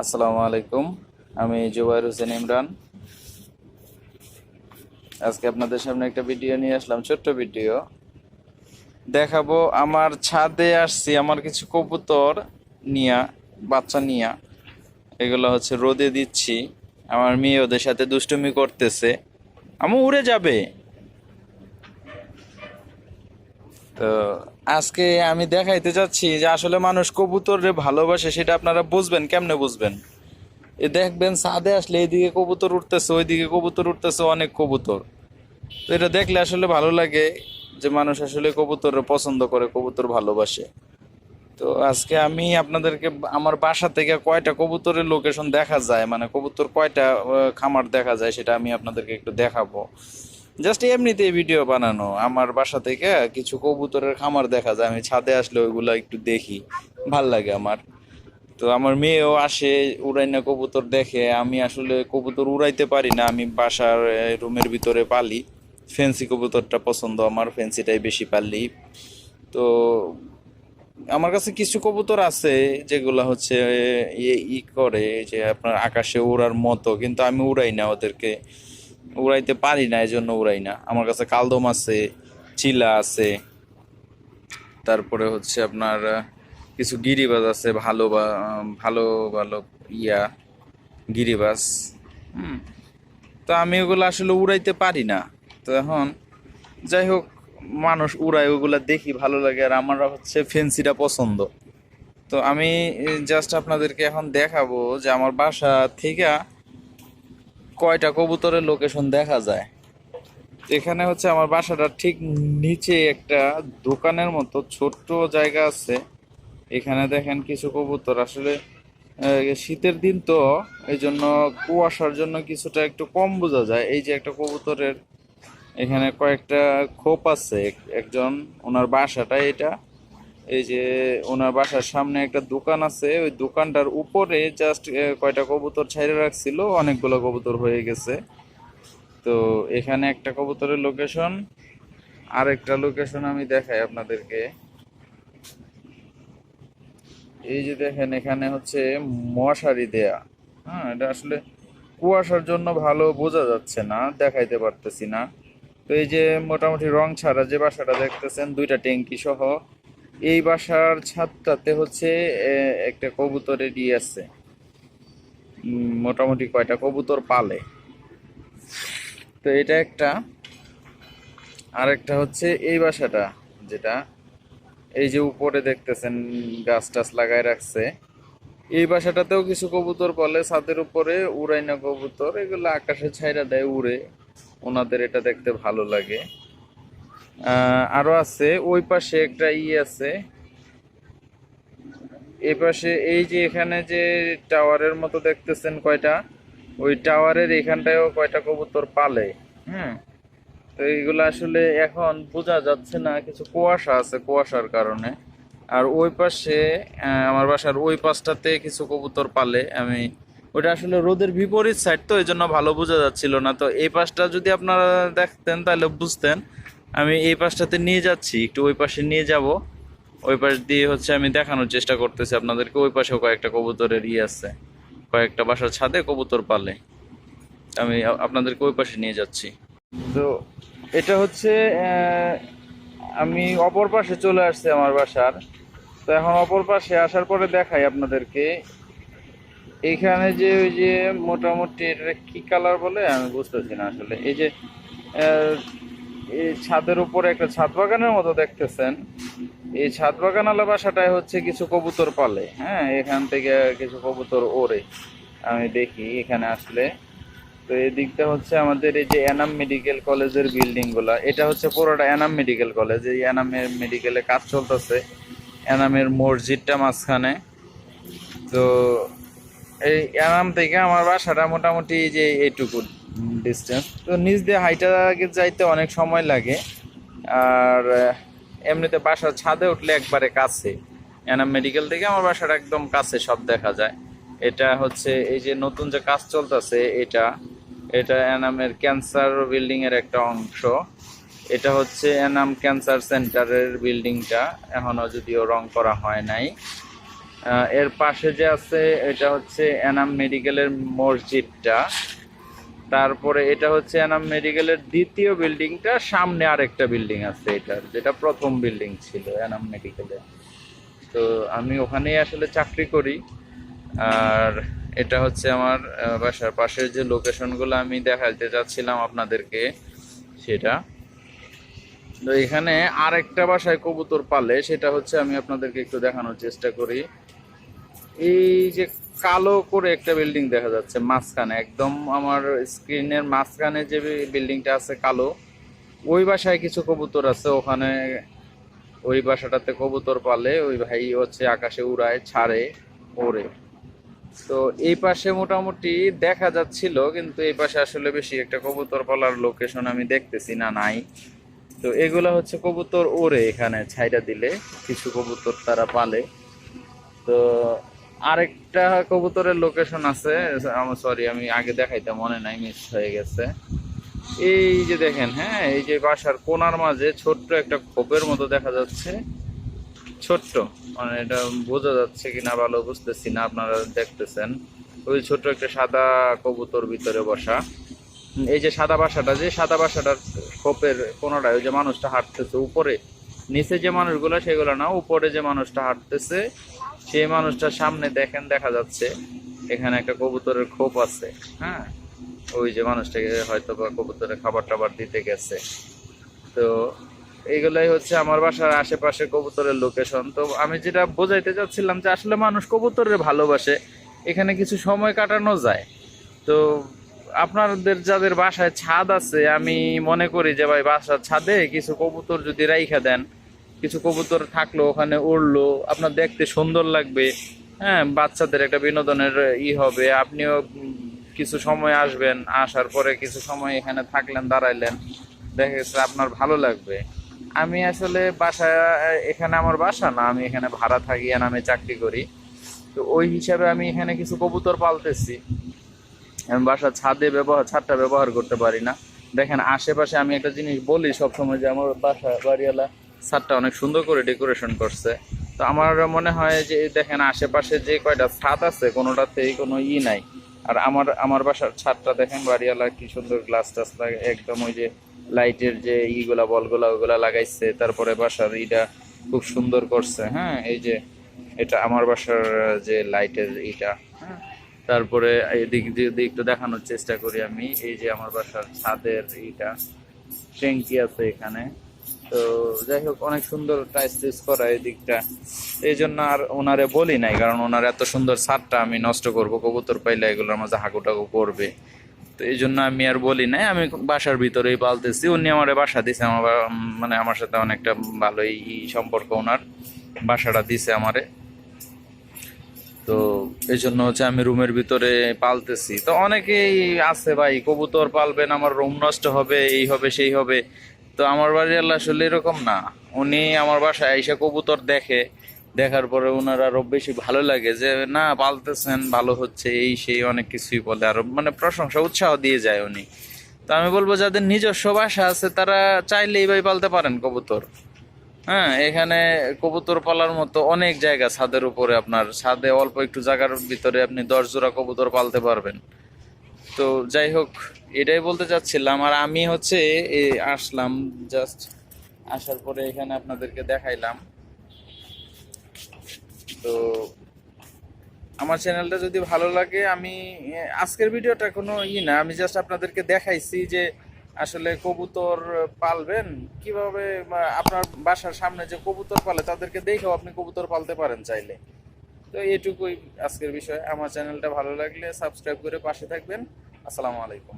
আসসালামু আলাইকুম। আমি জুবাইর হোসেন ইমরান। আজকে আপনাদের সামনে একটা ভিডিও নিয়ে আসলাম, ছোট্ট ভিডিও। দেখাবো, আমার ছাদে আসছি, আমার কিছু কবুতর নিয়া, বাচ্চা নিয়া। এগুলো হচ্ছে রোদে দিচ্ছি। আমার মেয়ে ওদের সাথে দুষ্টুমি করতেছে। আমি, উড়ে যাবে। তো আজকে আমি দেখাইতে চাচ্ছি যে আসলে মানুষ কবুতরে ভালোবাসে, সেটা আপনারা বুঝবেন, কেমনে বুঝবেন? এ দেখবেন ছাদে আসলে এইদিকে কবুতর উঠতেছে, ওইদিকে কবুতর উঠতেছে, অনেক কবুতর। তো এটা দেখলে আসলে ভালো লাগে যে মানুষ আসলে কবুতর পছন্দ করে, কবুতর ভালোবাসে। তো আজকে আমি আপনাদেরকে আমার বাসা থেকে কয়টা কবুতরের লোকেশন দেখা যায় মানে কবুতর কয়টা খামার দেখা যায়, সেটা আমি আপনাদেরকে একটু দেখাবো। জাস্ট এমনিতে ভিডিও বানানো। আমার বাসা থেকে কিছু কবুতরের খামার দেখা যায়, আমি ছাদে আসলে ওইগুলো একটু দেখি। ভালো লাগে আমার। তো আমার মেয়েও আসে উড়াই না কবুতর দেখে। আমি আসলে কবুতর উড়াইতে পারি না, আমি বাসার রুমের ভিতরে পালি। ফেন্সি কবুতরটা পছন্দ আমার ফেন্সিটাই বেশি পালি তো আমার কাছে কিছু কবুতর আছে, যেগুলো হচ্ছে ই করে, যে আপনার আকাশে উড়ার মতো। কিন্তু আমি উড়াই না ওদেরকে। উড়াইতে পারি না এই জন্য উড়াই না। আমার কাছে কালদম আছে, চিলা আছে, তারপরে হচ্ছে আপনার কিছু গিরিবাজ আছে, ভালো বা ভালো ভালো ইয়া, গিরিবাজ। হুম, তো আমি ওগুলো আসলে উড়াইতে পারি না। তো এখন যাই হোক, মানুষ উড়ায়, ওগুলা দেখি, ভালো লাগে। আর আমার হচ্ছে ফেন্সিটা পছন্দ। তো আমি জাস্ট আপনাদেরকে এখন দেখাবো যে আমার বাসা থেকে কয়টা কবুতরের লোকেশন দেখা যায়? এখানে হচ্ছে আমার বাসাটা ঠিক নিচে একটা দোকানের মতো ছোট্ট জায়গা আছে। এখানে দেখেন কিছু কবুতর। আসলে শীতের দিন তো এই জন্য কুয়াশার জন্য কিছুটা একটু কম বোঝা যায়। এই যে একটা কবুতরের এখানে কয়েকটা খোপ আছে একজন ওনার বাসাটা এটা। এই যে ওনার বাসার সামনে একটা দোকান আছে, ওই দোকানটার উপরে জাস্ট কয়টা কবুতর ছাইরে রাখছিল, অনেকগুলো কবুতর হয়ে গেছে। তো এখানে একটা কবুতরের লোকেশন আর একটা লোকেশন আমি দেখাই আপনাদেরকে। এই যে দেখেন, এখানে হচ্ছে মশারি দেয়া। হ্যাঁ এটা আসলে কুয়াশার জন্য ভালো বোঝা যাচ্ছে না, দেখাইতে পারতেছি না। তো এই যে মোটামুটি রং ছাড়া যে বাসাটা দেখতেছেন, দুইটা ট্যাঙ্কি সহ এই বাসার ছাদটাতে হচ্ছে একটা কবুতরের ই আছে। মোটামুটি কয়টা? কবুতর পালে। তো এটা একটা। আর একটা হচ্ছে এই বাসাটা, যেটা এই যে উপরে দেখতেছেন, গাছ টাছ লাগায় রাখছে। এই বাসাটাতেও কিছু কবুতর বলে ছাদের উপরে উড়াইনা কবুতর, এগুলো আকাশে ছাইরা দেয় উড়ে। ওনাদের এটা দেখতে ভালো লাগে। আরও আছে, ওই পাশে একটা ই আছে। এই পাশে, এই যে এখানে যে টাওয়ারের মতো দেখতেছেন কয়টা, ওই টাওয়ারের এখানটায়ও কয়টা কবুতর পালে, হুম? তো এইগুলো আসলে এখন বোঝা যাচ্ছে না, কিছু কুয়াশা আছে কুয়াশার কারণে। আর ওই পাশে আমার বাসার ওই পাশটাতে কিছু কবুতর পালে, আমি, ওটা আসলে রোদের বিপরীত সাইড তো এই জন্য ভালো বোঝা যাচ্ছিল না। তো এই পাশটা যদি আপনারা দেখতেন, তাহলে বুঝতেন। আমি এই পাশটাতে নিয়ে যাচ্ছি, একটু ওই পাশে নিয়ে যাব। ওই পাশ দিয়ে হচ্ছে আমি দেখানোর চেষ্টা করতেছি আপনাদেরকে, ওই পাশেও কয়েকটা কবুতরের ই আছে। কয়েকটা বাসার ছাদে কবুতর পালে। আমি আপনাদেরকে ওই পাশে নিয়ে যাচ্ছি। তো এটা হচ্ছে আমি অপর পাশে চলে আসছি আমার বাসার। তো এখন অপর পাশে আসার পরে দেখাই আপনাদেরকে। এইখানে যে ওই যে মোটামুটি এটা কি কালার বলে আমি বুঝতেছি না আসলে। এই যে এই ছাদের উপরে একটা ছাদ বাগানের মতো দেখতেছেন। এই ছাদ বাগান বাগানালা বাসাটায় হচ্ছে কিছু কবুতর পালে। হ্যাঁ এখান থেকে কিছু কবুতর ওড়ে। আমি দেখি এখানে আসলে। তো এই দিকটা হচ্ছে আমাদের এই যে এনাম মেডিকেল কলেজের বিল্ডিংগুলা এটা হচ্ছে পুরোটা এনাম মেডিকেল কলেজ। এই এনামের মেডিকেলে কাজ চলতেছে। এনামের মসজিদটা মাঝখানে। তো এই এনাম থেকে আমার বাসাটা মোটামুটি যে এইটুকু ডিস্টেন্স তো নিচ দিয়ে হাইটা যাইতে অনেক সময় লাগে। আর এমনিতে বাসার ছাদে উঠলে একবারে কাছে। এনাম মেডিকেল থেকে আমার বাসার একদম কাছে সব দেখা যায়। এটা হচ্ছে এই যে নতুন যে কাজ চলতেছে, এটা এটা এনামের ক্যান্সার বিল্ডিং এর একটা অংশ। এটা হচ্ছে এনাম ক্যান্সার সেন্টারের বিল্ডিংটা এখনও যদিও রং করা হয় নাই। এর পাশে যে আছে, এটা হচ্ছে এনাম মেডিকেলের মসজিদটা। তারপরে এটা হচ্ছে এনাম মেডিকেলের দ্বিতীয় বিল্ডিংটা, সামনে আরেকটা বিল্ডিং আছে এটার, যেটা প্রথম বিল্ডিং ছিল এনাম মেডিকেলে। তো আমি ওখানেই আসলে চাকরি করি। আর এটা হচ্ছে আমার বাসার পাশের যে লোকেশনগুলো আমি দেখাতে চাচ্ছিলাম আপনাদেরকে, সেটা। তো এখানে আরেকটা বাসায় কবুতর পালে, সেটা হচ্ছে আমি আপনাদেরকে একটু দেখানোর চেষ্টা করি। এই যে কালো করে একটা বিল্ডিং দেখা যাচ্ছে, মাঝখানে। একদম আমার স্ক্রিনের মাঝখানে যে বিল্ডিংটা আছে কালো, ওই বাসায় কিছু কবুতর আছে। ওখানে ওই বাসাটাতে কবুতর পালে, ওই ভাই হচ্ছে আকাশে উড়ায়, ছাড়ে, ওড়ে। তো এই পাশে মোটামুটি দেখা যাচ্ছিল, কিন্তু এই পাশে আসলে বেশি একটা কবুতর পালার লোকেশন আমি দেখতেছি না, নাই। তো এগুলা হচ্ছে কবুতর ওড়ে এখানে ছাইটা দিলে কিছু কবুতর তারা পালে। তো আরেকটা কবুতরের লোকেশন আছে। সরি আমি আগে দেখাইতে মনে নাই মিস হয়ে গেছে। এই যে দেখেন হ্যাঁ এই যে বাসার কোনার মাঝে ছোট্ট একটা খোপের মতো দেখা যাচ্ছে। ছোট্ট মানে এটা বোঝা যাচ্ছে কিনা ভালো বুঝতেছি না, আপনারা দেখতেছেন। ওই ছোট্ট একটা সাদা কবুতর ভিতরে বসা। এই যে সাদা বাসাটা, যে সাদা বাসাটার খোপের কোনাটায় ওই যে মানুষটা হাঁটতেছে, উপরে। নিচে যে মানুষগুলো, সেগুলো না, উপরে যে মানুষটা হাঁটতেছে সেই মানুষটার সামনে দেখেন, দেখা যাচ্ছে এখানে একটা কবুতরের খোপ আছে হ্যাঁ? ওই যে মানুষটাকে হয়তো বা কবুতরের খাবার টাবার দিতে গেছে। তো এইগুলাই হচ্ছে আমার বাসার আশেপাশে কবুতরের লোকেশন তো আমি যেটা বোঝাইতে চাচ্ছিলাম যে আসলে মানুষ কবুতরের ভালোবাসে, এখানে কিছু সময় কাটানো যায়। তো আপনাদের যাদের বাসায় ছাদ আছে, আমি মনে করি যে ভাই বাসার ছাদে কিছু কবুতর যদি রাইখা দেন কিছু কবুতর থাকল, ওখানে উড়লো। আপনার দেখতে সুন্দর লাগবে। হ্যাঁ বাচ্চাদের একটা বিনোদনের ই হবে। আপনিও কিছু সময় আসবেন, আসার পরে কিছু সময় এখানে থাকলেন, দাঁড়াইলেন। দেখা গেছে আপনার ভালো লাগবে। আমি আসলে বাসা এখানে আমার বাসা না, আমি এখানে ভাড়া থাকি আর আমি চাকরি করি। তো ওই হিসাবে আমি এখানে কিছু কবুতর পালতেছি। আমি বাসার ছাদে ব্যবহার, ছাদটা ব্যবহার করতে পারি না। দেখেন, আশেপাশে আমি একটা জিনিস বলি সবসময় যে আমার বাসা, বাড়িওয়ালা ছাদটা অনেক সুন্দর করে ডেকোরেশন করছে। তো আমার মনে হয় যে, দেখেন আশেপাশে যে কয়টা ছাদ আছে, কোনোটাতেই কোনো ই নাই। আর আমার আমার বাসার ছাদটা দেখেন, বাড়িওয়ালা কি সুন্দর গ্লাস টাস লাগে একদম ওই যে লাইটের যে ইগুলা, বলগুলা, ওগুলা লাগাইছে। তারপরে বাসার ইটা খুব সুন্দর করছে হ্যাঁ? এই যে, এটা আমার বাসার যে লাইটের ইটা হ্যাঁ? তারপরে এদিক যদি একটু দেখানোর চেষ্টা করি আমি। এই যে আমার বাসার ছাদের এইটা ট্যাঙ্কি আছে এখানে। তো যাই হোক, অনেক সুন্দর টাইস টাইস করা এই দিকটা। এই জন্য আর ওনারে বলি নাই, কারণ ওনার এত সুন্দর ছাদটা আমি নষ্ট করব, কবুতর পাইলে এগুলোর মাঝে হাগু টাগু করবে। তো এই জন্য আমি আর বলি নাই, আমি বাসার ভিতরেই পালতেছি, উনি আমার বাসা দিছে, আমার মানে আমার সাথে অনেকটা ভালোই সম্পর্ক ওনার, বাসাটা দিছে আমারে। তো এই জন্য হচ্ছে আমি রুমের ভিতরে পালতেছি। তো অনেকেই আছে ভাই, কবুতর পালবেন, আমার রুম নষ্ট হবে, এই হবে, সেই হবে। তো আমার বাড়ির আল্লাহ আসলে এরকম না। উনি আমার বাসায় এসে কবুতর দেখে, দেখার পরে ওনার আরও বেশি ভালো লাগে যে, না, পালতেছেন, ভালো হচ্ছে, এই সেই অনেক কিছুই বলে। আরও মানে প্রশংসা, উৎসাহ দিয়ে যায় উনি। তো আমি বলব, যাদের নিজস্ব বাসা আছে, তারা চাইলে এইভাবে পালতে পারেন কবুতর। হ্যাঁ এখানে কবুতর পালার মতো অনেক জায়গা, ছাদের উপরে আপনার, ছাদে অল্প একটু জায়গার ভিতরে আপনি দশ জোড়া কবুতর পালতে পারবেন। তো যাই হোক, এটাই বলতে চাচ্ছিলাম। আর আমি হচ্ছে আসলাম জাস্ট আসার পরে এখানে আপনাদেরকে দেখাইলাম। তো আমার চ্যানেলটা যদি ভালো লাগে, আমি আজকের ভিডিওটা কোনো ই না, আমি জাস্ট আপনাদেরকে দেখাইছি যে আসলে কবুতর পালবেন। কীভাবে আপনার বাসার সামনে যে কবুতর পালে, তাদেরকে দেখেও আপনি কবুতর পালতে পারেন চাইলে। তো এটুকুই আজকের বিষয়। আমার চ্যানেলটা ভালো লাগলে সাবস্ক্রাইব করে পাশে থাকবেন। আসসালামু আলাইকুম